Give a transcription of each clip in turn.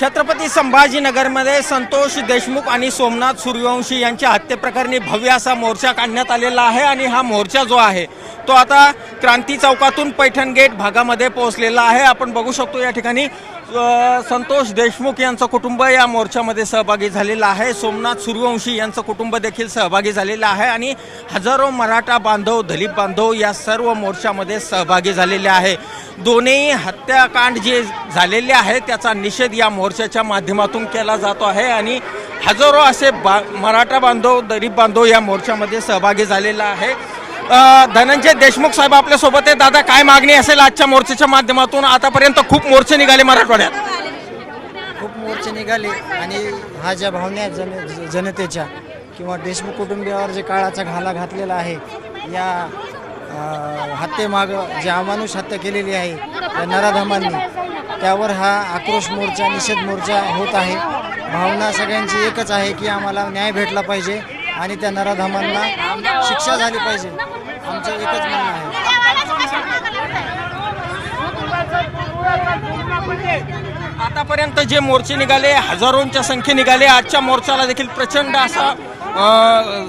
छत्रपती संभाजीनगरमध्ये संतोष देशमुख आणि सोमनाथ सूर्यवंशी यांच्या हत्येप्रकरणी भव्य असा मोर्चा काढण्यात आलेला आहे आणि हा मोर्चा जो आहे तो आता क्रांती चौकातून पैठण गेट भागामध्ये पोहोचलेला आहे. आपण बघू शकतो या ठिकाणी संतोष देशमुख यांचं कुटुंब या मोर्चामध्ये सहभागी झालेलं आहे. सोमनाथ सूर्यवंशी यांचं कुटुंब देखील सहभागी झालेलं आहे आणि हजारो मराठा बांधव दलित बांधव या सर्व मोर्चामध्ये सहभागी झालेले आहे. दोन्ही हत्याकांड जे झालेले आहे त्याचा निषेध या मोर्चाच्या माध्यमातून केला जातो आहे आणि हजारो असे बा मराठा बांधव दरीब बांधव या मोर्चामध्ये सहभागी झालेला आहे. धनंजय देशमुख साहेब आपल्यासोबत आहे दादा काय मागणी असेल आजच्या मोर्चाच्या माध्यमातून? आतापर्यंत खूप मोर्चे निघाले मराठवाड्यात. खूप मोर्चे निघाले आणि हा ज्या भावना जन जनतेच्या किंवा देशमुख कुटुंबियावर जे काळाचा घाला घातलेला आहे या हत्येमाग जे अमानुष हत्या केलेली आहे नराधमांनी त्यावर हा आक्रोश मोर्चा निषेध मोर्चा होत आहे. भावना सगळ्यांची एकच आहे की आम्हाला न्याय भेटला पाहिजे आणि त्या नराधमांना शिक्षा झाली पाहिजे. आमचं एकच म्हणणं आहे. आतापर्यंत जे मोर्चे निघाले हजारोंच्या संख्ये निघाले आजच्या मोर्चाला देखील प्रचंड असा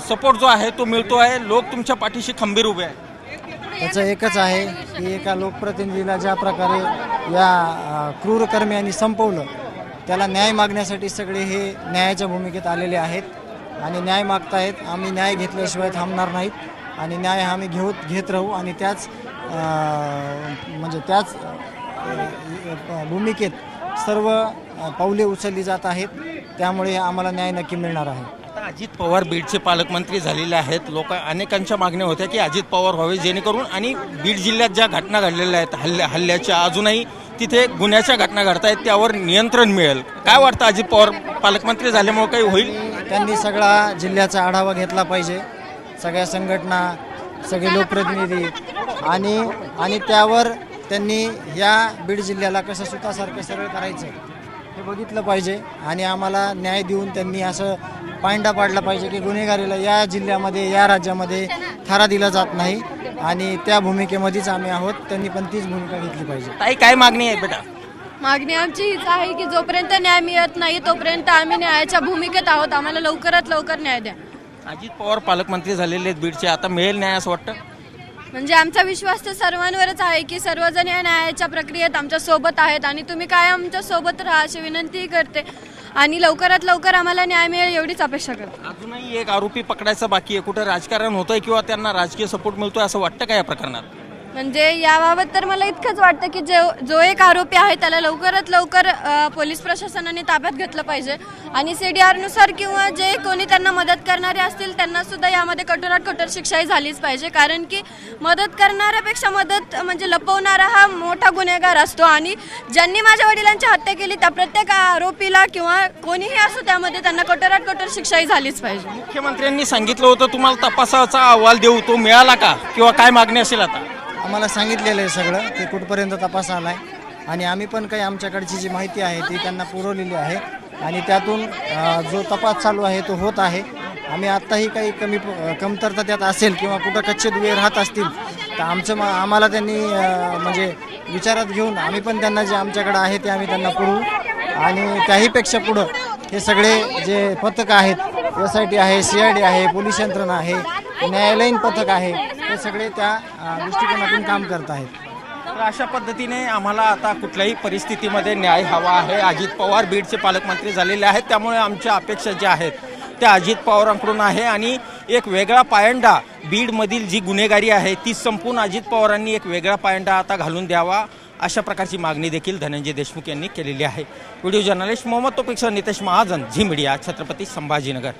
सपोर्ट जो आहे तो मिळतो आहे. लोक तुमच्या पाठीशी खंबीर उभे आहेत. त्याचं एकच आहे की एका लोकप्रतिनिधीला ज्या प्रकारे या अ, क्रूरकर्म्यांनी संपवलं त्याला न्याय मागण्यासाठी सगळे हे न्यायाच्या भूमिकेत आलेले आहेत. आणि न्याय मागतायत आम्ही न्याय घेतल्याशिवाय थांबणार नाहीत. आणि न्याय आम्ही घेऊत घेत राहू. आणि त्याच म्हणजे त्याच भूमिकेत सर्व पावले उचलली जात आहेत. त्यामुळे आम्हाला न्याय नक्की मिळणार आहे. आता अजित पवार बीडचे पालकमंत्री झालेले आहेत. लोक अनेकांच्या मागण्या होत्या की अजित पवार व्हावे जेणेकरून आणि बीड जिल्ह्यात ज्या घटना घडलेल्या आहेत हल्ल्या हल्ल्याच्या अजूनही तिथे गुन्ह्याच्या घटना घडतायत त्यावर नियंत्रण मिळेल. काय वाटतं अजित पवार पालकमंत्री झाल्यामुळे काही होईल? त्यांनी सगळा जिल्ह्याचा आढावा घेतला पाहिजे. सगळ्या संघटना सगळे लोकप्रतिनिधी आणि आणि त्यावर त्यांनी या बीड जिल्ह्याला कसं सुतासारखं सरळ करायचं हे बघितलं पाहिजे आणि आम्हाला न्याय देऊन त्यांनी असं पायंडा पाडला पाहिजे की गुन्हेगारीला या जिल्ह्यामध्ये या राज्यामध्ये थारा दिला जात नाही आणि त्या भूमिकेमध्येच आम्ही आहोत. त्यांनी पण तीच भूमिका घेतली पाहिजे. ताई काय मागणी आहे बेटा? मागणी आमची हीच आहे की जोपर्यंत न्याय मिळत नाही तोपर्यंत आम्ही न्यायाच्या भूमिकेत आहोत. आम्हाला लवकरात लवकर न्याय द्या. अजित पवार पालकमंत्री झालेले आहेत बीडचे. आता मिळेल न्याय असं वाटतं? म्हणजे आमचा विश्वास तर सर्वांवरच आहे की सर्वजण या न्यायाच्या प्रक्रियेत आमच्यासोबत आहेत आणि तुम्ही काय आमच्यासोबत राहा अशी विनंती करते. आणि लवकरात लवकर आम्हाला न्याय मिळेल एवढीच अपेक्षा करते. अजूनही एक आरोपी पकडायचा बाकी आहे. कुठं राजकारण होतंय किंवा त्यांना राजकीय सपोर्ट मिळतोय असं वाटतं का या प्रकरणात? म्हणजे याबाबत तर मला इतकंच वाटतं की जो जो एक आरोपी आहे त्याला लवकरात लवकर पोलीस प्रशासनाने ताब्यात घेतलं पाहिजे. आणि सी डी आरनुसार किंवा जे कोणी त्यांना मदत करणारे असतील त्यांना सुद्धा यामध्ये कठोरात कठोर शिक्षाही झालीच पाहिजे. कारण की मदत करणाऱ्यापेक्षा मदत म्हणजे लपवणारा हा मोठा गुन्हेगार असतो. आणि ज्यांनी माझ्या वडिलांची हत्या केली त्या प्रत्येक आरोपीला किंवा कोणीही असो त्यामध्ये त्यांना कठोरात कठोर शिक्षाही झालीच पाहिजे. मुख्यमंत्र्यांनी सांगितलं होतं तुम्हाला तपासाचा अहवाल देऊ तो मिळाला का? किंवा काय मागणी असेल आता? आम्हाला सांगितलेलं आहे सगळं की कुठपर्यंत तपास आला आहे आणि आम्ही पण काही आमच्याकडची जी माहिती आहे ती त्यांना पुरवलेली आहे. आणि त्यातून जो तपास चालू आहे तो होत आहे. आम्ही आत्ताही काही कमी प- कमतरता त्यात असेल किंवा कुठं कच्चे दुवे राहत असतील तर आमचं आम्हाला त्यांनी म्हणजे विचारात घेऊन आम्ही पण त्यांना जे आमच्याकडं आहे ते आम्ही त्यांना पुरवू. आणि त्याहीपेक्षा पुढं हे सगळे जे पथकं आहेत एस आय टी आहे सी आय डी आहे पोलीस यंत्रणा आहे न्यायालयीन पथक आहे हे सगळे त्या दृष्टिकोनातून काम करत आहेत. तर अशा पद्धतीने आम्हाला आता कुठल्याही परिस्थितीमध्ये न्याय हवा आहे. अजित पवार बीडचे पालकमंत्री झालेले आहेत. त्यामुळे आमच्या अपेक्षा ज्या आहेत त्या अजित पवारांकडून आहे. आणि एक वेगळा पायंडा बीडमधील जी गुन्हेगारी आहे ती संपून अजित पवारांनी एक वेगळा पायंडा आता घालून द्यावा अशा प्रकारची मागणी देखील धनंजय देशमुख यांनी केलेली आहे. व्हिडिओ जर्नलिस्ट मोहम्मद तोपेक्षा नितेश महाजन झी मीडिया छत्रपती संभाजीनगर.